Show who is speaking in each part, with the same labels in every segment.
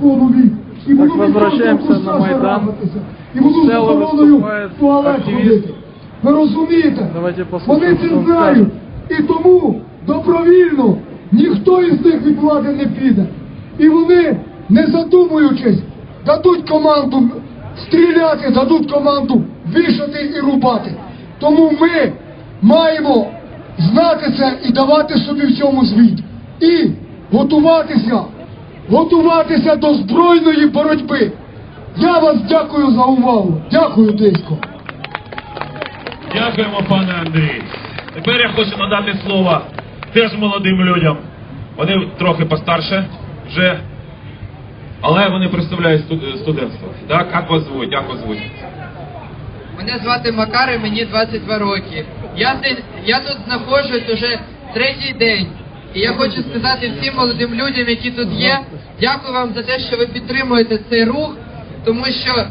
Speaker 1: голові. І
Speaker 2: Так,
Speaker 1: буду
Speaker 2: возвращаемся на Майдан.
Speaker 1: І буду з в туалет ходити. Ви розумієте? Вони це знають. І тому добровільно ніхто із них від влади не піде. І вони, не задумуючись, дадуть команду стріляти, дадуть команду вішати і рубати. Тому ми маємо знати це і давати собі в цьому звіт. І готуватися, готуватися до збройної боротьби. Я вас дякую за увагу. Дякую, Дисько.
Speaker 3: Дякуємо, пане Андрій. Тепер я хочу надати слово теж молодим людям. Вони трохи постарше вже, але вони представляють студентство. Так, як вас звуть? Як вас звуть?
Speaker 4: Мене звати Макар і мені 22 роки. Я, я тут знаходжусь уже третій день. І я хочу сказати всім молодим людям, які тут є, дякую вам за те, що ви підтримуєте цей рух, тому що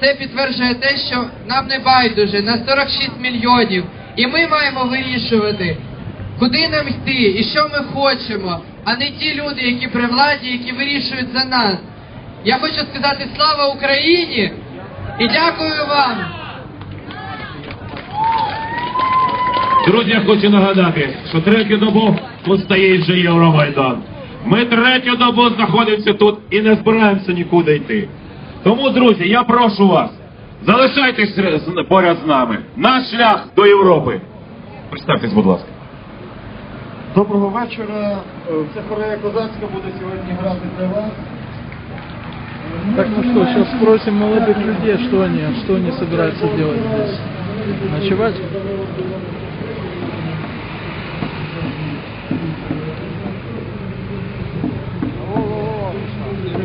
Speaker 4: це підтверджує те, що нам не байдуже на 46 мільйонів. І ми маємо вирішувати, куди нам йти і що ми хочемо, а не ті люди, які при владі, які вирішують за нас. Я хочу сказати слава Україні і дякую вам.
Speaker 3: Друзі, я хочу нагадати, що третю добу тут вже Євромайдан. Ми третю добу знаходимося тут і не збираємося нікуди йти. Тому, друзі, я прошу вас, залишайтесь поряд з нами. Наш шлях до Європи. Представтесь, будь ласка.
Speaker 5: Доброго вечора. Це Хорея Козацька буде сьогодні грати для вас.
Speaker 2: Так, ну что, сейчас спросим молодых людей, что они, что они собираются делать здесь. Ночевать?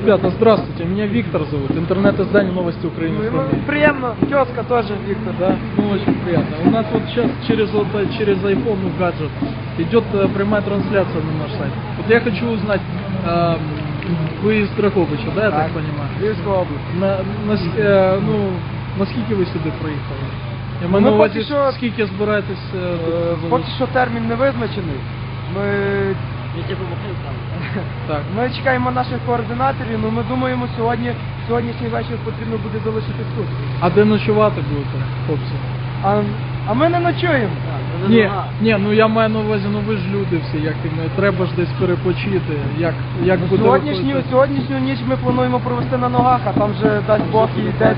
Speaker 2: Ребята, здравствуйте, меня Виктор зовут, интернет-издание «Новости Украины». «Фронт».
Speaker 6: Приємно, тезка теж Віктор.
Speaker 2: Да, ну очень приятно. У нас вот сейчас через вот э, через iPhone ну, гаджет идет э, прямая трансляция на наш сайт. Вот я хочу узнать, эм, вы из Драгобича, да, я так,
Speaker 6: Так.
Speaker 2: понимаю?
Speaker 6: Львівська область.
Speaker 2: На, на, с- е, ну, наскільки ви сюди приїхали? Я маю
Speaker 6: ми
Speaker 2: на увазі,
Speaker 6: поки що-
Speaker 2: скільки збираєтесь е,
Speaker 6: Е,
Speaker 2: тут
Speaker 6: Поки
Speaker 2: залишити?
Speaker 6: що термін не визначений. Ми,
Speaker 2: так.
Speaker 6: ми чекаємо наших координаторів, але ми думаємо, сьогодні, сьогоднішній вечір потрібно буде залишитись тут.
Speaker 2: А де ночувати будете, хлопці?
Speaker 6: А, а ми не ночуємо.
Speaker 2: Ні, ні, ну я маю на увазі, ну ви ж люди всі, як і ми, треба ж десь перепочити, як, як буде
Speaker 6: Сьогоднішню,
Speaker 2: виходити?
Speaker 6: сьогоднішню ніч ми плануємо провести на ногах, а там вже дасть Бог і десь,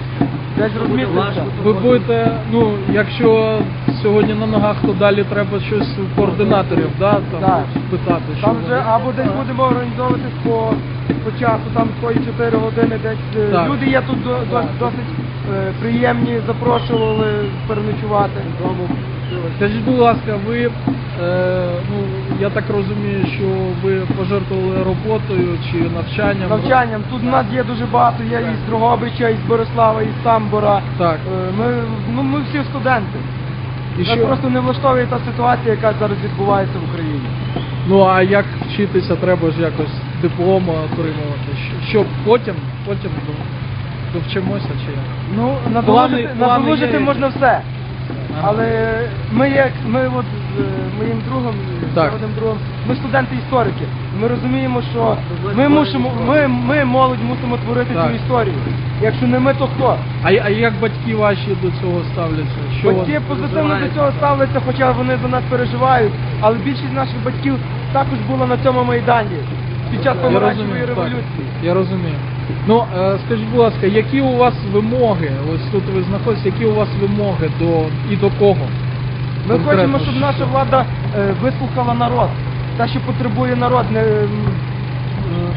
Speaker 6: десь розміститься.
Speaker 2: Ви будете, ну, якщо сьогодні на ногах, то далі треба щось у координаторів, да, там,
Speaker 6: Так.
Speaker 2: питати, що
Speaker 6: Там
Speaker 2: вони-
Speaker 6: вже або десь будемо організовуватись по, по часу, там свої 4 години десь. е,
Speaker 2: Так.
Speaker 6: Люди є тут до- до- досить е, приємні, запрошували переночувати.
Speaker 2: Скажіть, будь ласка, ви, е, ну, я так розумію, що ви пожертвували роботою чи навчанням?
Speaker 6: Навчанням. Тут у нас є дуже багато, є із Дрогобича, із Борислава, із Самбора.
Speaker 2: Так.
Speaker 6: Е, Ми, ну, ми всі студенти.
Speaker 2: І
Speaker 6: Нас
Speaker 2: що?
Speaker 6: просто не влаштовує та ситуація, яка зараз відбувається в Україні.
Speaker 2: Ну а як вчитися, треба ж якось диплом отримувати. Щоб Що потім, потім до- довчимося чи як?
Speaker 6: Ну,
Speaker 2: Плани-
Speaker 6: надолужити,
Speaker 2: плани
Speaker 6: надолужити
Speaker 2: є.
Speaker 6: можна все.
Speaker 2: Ага.
Speaker 6: Але ми як ми от з е, моїм другом,
Speaker 2: Так.
Speaker 6: з одним другом, ми студенти історики. Ми розуміємо, що ми мусимо, ми, ми молодь мусимо творити
Speaker 2: Так.
Speaker 6: цю історію. Якщо не ми, то хто?
Speaker 2: А, а як батьки ваші до цього ставляться? Що
Speaker 6: Батьки позитивно до цього ставляться, хоча вони за нас переживають. Але більшість наших батьків також була на цьому майдані під час
Speaker 2: Я
Speaker 6: помаранчевої
Speaker 2: розумію, так.
Speaker 6: революції.
Speaker 2: Я розумію. Ну, е, скажіть, будь ласка, які у вас вимоги? Ось тут ви знаходитесь, які у вас вимоги до і до кого?
Speaker 6: Ми хочемо, щоб наша влада е, вислухала народ. Те, що потребує народ, не е,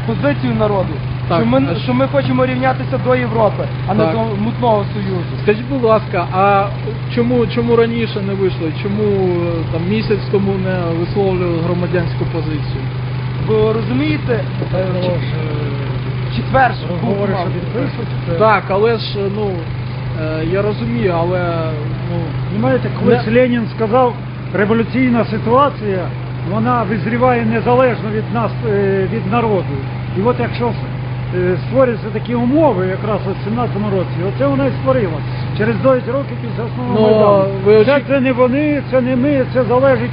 Speaker 6: позицію народу.
Speaker 2: Так,
Speaker 6: що, ми,
Speaker 2: а
Speaker 6: що ми хочемо рівнятися до Європи, а не
Speaker 2: Так.
Speaker 6: до мутного союзу.
Speaker 2: Скажіть, будь ласка, а чому, чому раніше не вийшли? Чому е, там місяць тому не висловлювали громадянську позицію?
Speaker 6: Бо розумієте, е, в чет- в четвер ж був мав.
Speaker 2: Так, але ж ну я розумію, але ну
Speaker 7: Знаєте, колись Ленін сказав, революційна ситуація, вона визріває незалежно від нас, е, від народу. І от якщо е, створюються такі умови, якраз у 17-му році, оце вона і створила. Через 9 років після основного
Speaker 2: Ну,
Speaker 7: майдану.
Speaker 2: ви
Speaker 7: Це,
Speaker 2: очі-
Speaker 7: це не вони, це не ми, це залежить,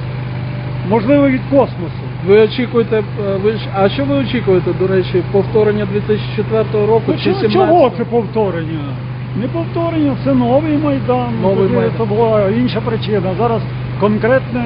Speaker 7: можливо, від космосу.
Speaker 2: Ви очікуєте, е, ви а що ви очікуєте, до речі, повторення 2004 року
Speaker 7: Ну,
Speaker 2: чи
Speaker 7: чого,
Speaker 2: 17?
Speaker 7: чого це повторення? Не повторення, це новий Майдан.
Speaker 2: Новий
Speaker 7: Тоді
Speaker 2: Майдан.
Speaker 7: Це була інша причина. Зараз конкретне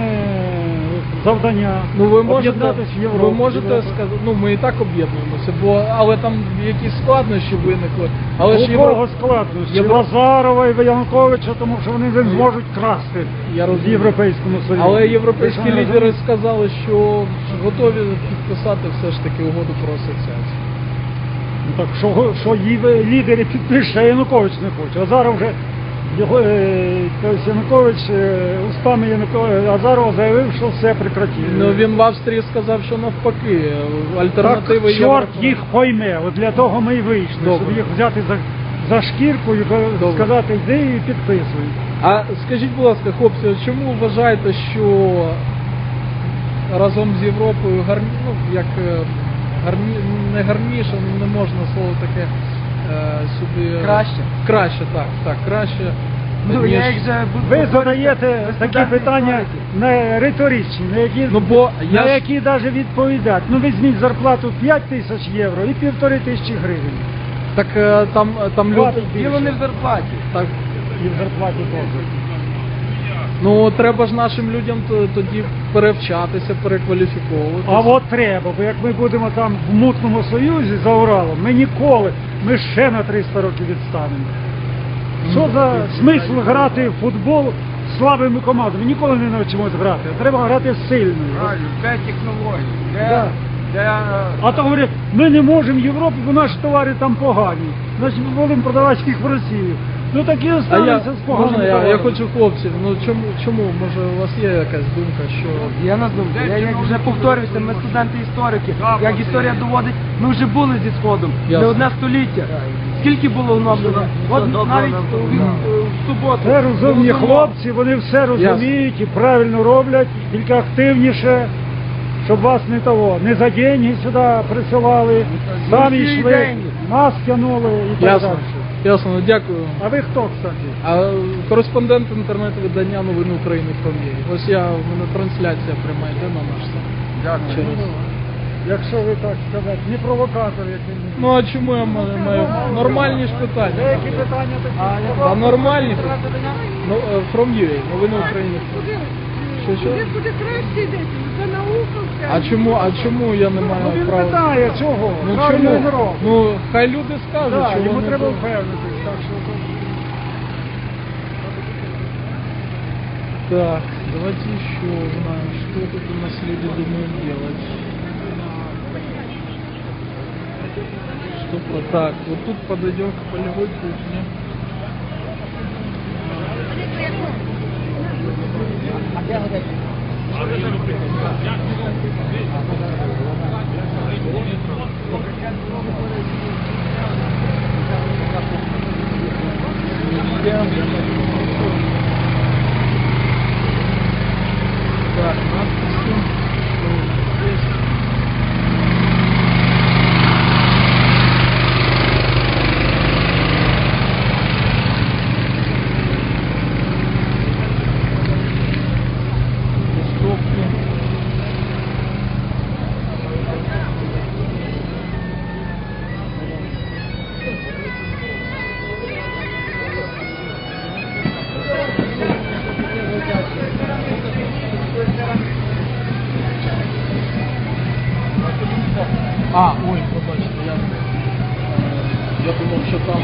Speaker 7: завдання
Speaker 2: Ну ви можете,
Speaker 7: об'єднатися в Європу.
Speaker 2: ви можете сказати, ну ми і так об'єднуємося, бо але там якісь складнощі виникли. Але ж Євро...
Speaker 7: кого складності?
Speaker 2: Євро-
Speaker 7: Лазарова і Януковича, тому що вони не зможуть красти
Speaker 2: Я
Speaker 7: в. Європейському Союзі.
Speaker 2: Але європейські лідери сказали, що готові підписати все ж таки угоду про асоціацію.
Speaker 7: Так що, що лідери підпише, а Янукович не хоче. Азаров вже його е, Янукович е, устами Януковича Азарова заявив, що все прекратили.
Speaker 2: Ну він в Австрії сказав, що навпаки,
Speaker 7: так,
Speaker 2: альтернативи
Speaker 7: чорт
Speaker 2: Європи-
Speaker 7: їх пойме. От для того ми і вийшли,
Speaker 2: Добре.
Speaker 7: щоб їх взяти за, за шкірку і
Speaker 2: Добре.
Speaker 7: сказати, йди і підписуй.
Speaker 2: А скажіть, будь ласка, хлопці, чому вважаєте, що разом з Європою гарні, ну, як е, гарні, не гарніше, ну, не можна слово таке е, собі.
Speaker 6: Краще.
Speaker 2: Краще, так, так, краще.
Speaker 6: Ну,
Speaker 2: ніж-
Speaker 6: я їх вже буду
Speaker 7: Ви задаєте
Speaker 6: Ви
Speaker 7: такі питання не риторичні, на які,
Speaker 2: Ну, бо я
Speaker 7: на
Speaker 2: ж-
Speaker 7: які навіть відповідати. Ну візьміть зарплату 5 тисяч євро і півтори тисячі гривень.
Speaker 2: Так е, там, там люди.
Speaker 7: Платить.
Speaker 6: Діло не в зарплаті.
Speaker 2: Так,
Speaker 7: І в зарплаті теж.
Speaker 2: ну треба ж нашим людям тоді перевчатися, перекваліфіковуватися.
Speaker 7: А от треба, бо як ми будемо там в мутному союзі за Уралом, ми ніколи, ми ще на 300 років відстанемо. Що за смисл грати в футбол з слабими командами? Ніколи не навчимось грати. Треба грати з сильною.
Speaker 6: Де технології? Де,
Speaker 7: Да.
Speaker 6: де е,
Speaker 7: А то говорять, ми не можемо в Європу, бо наші товари там погані. Значить ми будемо продавати їх в Росію. Ну так і останеться з
Speaker 2: я, я хочу хлопців, ну чому, чому, може у вас є якась думка, що
Speaker 6: Я нас думаю, я як вже повторююся, ми студенти історики. Як історія доводить, ми вже були зі сходом.
Speaker 2: Ясно.
Speaker 6: Не одне століття. Скільки було оновлено? От навіть у- в суботу.
Speaker 7: Це розумні хлопці, вони все розуміють і правильно роблять, тільки активніше, щоб вас не того, не за деньги сюди присилали, самі
Speaker 6: всі
Speaker 7: йшли,
Speaker 6: деньги.
Speaker 7: нас тягнули і так
Speaker 2: ясно,
Speaker 7: далі.
Speaker 2: Ясно, ну, дякую.
Speaker 7: А ви хто, кстати?
Speaker 2: А кореспондент інтернет-видання новини України «Пром'єр». Ось я, в мене трансляція пряма йде на наш сайт. Через-
Speaker 7: Якщо ви так сказати, не провокатор який.
Speaker 2: Ну а чому я маю, маю нормальні ж питання?
Speaker 7: Деякі питання такі.
Speaker 2: А нормальні? Ну, е, From UA, новини України. Що, що?
Speaker 8: Куди буде краще йдеться? За науку все.
Speaker 2: А чому, а чому я не
Speaker 7: Ну
Speaker 2: маю
Speaker 7: він
Speaker 2: права?
Speaker 7: питає, чого?
Speaker 2: Ну
Speaker 7: Правильно
Speaker 2: чому?
Speaker 7: він.
Speaker 2: Ну хай люди скажуть,
Speaker 7: Так,
Speaker 2: що
Speaker 7: йому
Speaker 2: вони
Speaker 7: треба
Speaker 2: тут-
Speaker 7: впевнитись, так що
Speaker 2: Так, давайте еще узнаем, что тут у нас люди думают делать. Что про... Так, вот тут подойдем к полевой кухне. Так, я думав, що там.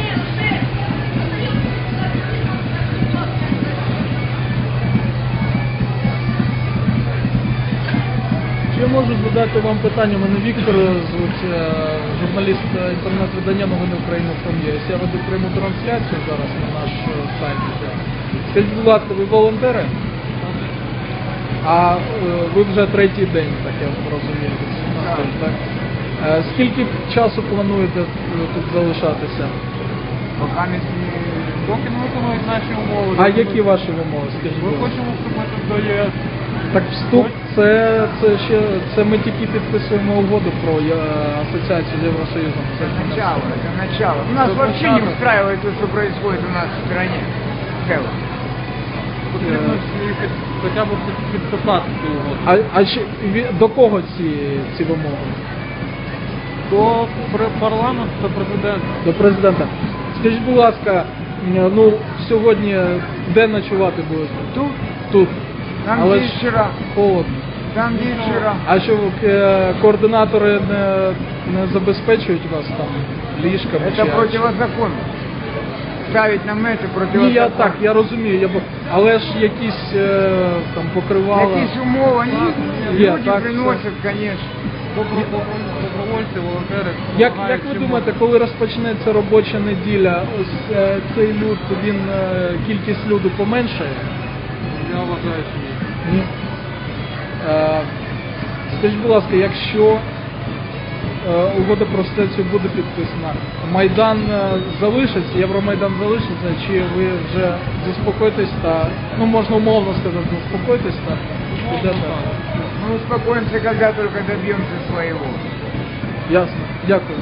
Speaker 2: Чи я можу задати вам питання? Мене Віктор звуть, е, журналіст е, інтернет-видання новини України «Пром'єс». Я веду пряму трансляцію зараз на наш е, сайт. Скажіть, будь ласка, ви волонтери? А е, ви вже третій день, так я розумію, від 17 так? Е, Скільки часу плануєте е, тут залишатися?
Speaker 9: Поки не поки не виконують наші умови.
Speaker 2: А які ваші вимоги? Скажіть,
Speaker 9: Ми хочемо вступити до ЄС.
Speaker 2: Так вступ це, це ще це ми тільки підписуємо угоду про е, асоціацію з Євросоюзом. Це ж не
Speaker 9: Начало, это начало. Нас
Speaker 2: Это
Speaker 9: вообще не
Speaker 2: начало.
Speaker 9: устраивает то, что происходит у нас в стране. Целом. Потрібно
Speaker 2: Е,
Speaker 9: хоча б підписати цю угоду.
Speaker 2: А, а ві- до кого ці, ці вимоги?
Speaker 9: До парламенту та президента.
Speaker 2: До президента. Скажіть, будь ласка, ну сьогодні де ночувати будете?
Speaker 10: Тут,
Speaker 2: Тут.
Speaker 10: там
Speaker 2: Але
Speaker 10: де
Speaker 2: ж
Speaker 10: вчора,
Speaker 2: холодно.
Speaker 10: там де вчора.
Speaker 2: А що е, координатори не, не забезпечують вас там ліжками?
Speaker 10: Это
Speaker 2: чи-
Speaker 10: противозаконно. Ставить намети
Speaker 2: Ні, я так, я розумію, я б... але ж якісь е, там покривала.
Speaker 10: Якісь умови, ні, люди приносять, звісно.
Speaker 9: Добро- добро- Добровольці, волонтери.
Speaker 2: Як, як ви думаєте, коли розпочнеться робоча неділя, ось е, цей люд, він е, кількість люду поменшає?
Speaker 9: Я вважаю, що ні.
Speaker 2: Ні. Е, скажіть, будь ласка, якщо е, угода про асоціацію буде підписана, Майдан е, залишиться, Євромайдан залишиться, чи ви вже заспокоїтесь та, ну можна умовно сказати, заспокоїтесь та підете?
Speaker 10: Мы успокоимся, когда только добьемся своего.
Speaker 2: Ясно. Дякую.